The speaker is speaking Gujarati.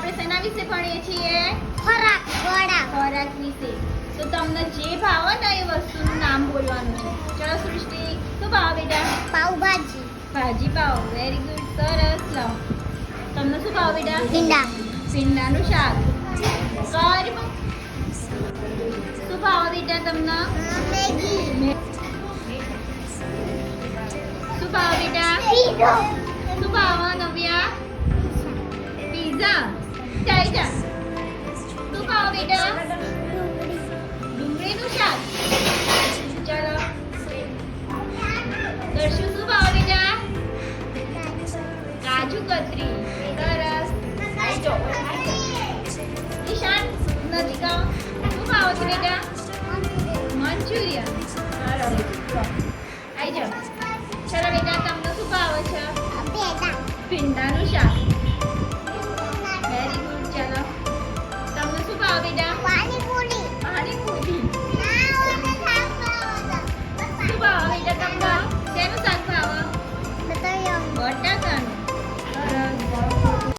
આપણે શેના વિશે ભણીએ છીએ? ખોરાક. ખોરાક. ખોરાક વિશે. તો તમને જે ભાવે ને એ વસ્તુનું નામ બોલવાનું છે. ચલો સૃષ્ટિ શું ભાવ બેટા? પાવભાજી ભાજી પાવ વેરી ગુડ સરસ. લો. તમને શું ભાવ બેટા? ભીંડા. ભીંડાનું શાક. સોરી શું ભાવ બેટા તમને? મેગી. શું ભાવ બેટા? શું ભાવ શું ભાવ બેટા ડુંગળીનું શાક ચાલો દર્શુ શું ભાવ બેટા કાજુ કતરી સરસ નિશાન નથી કહો શું ભાવ છે? બેટા મંચુરિયન આઈ જાઓ ચલો બેટા તમને શું ભાવે છે ભીંડાનું ભીંડાનું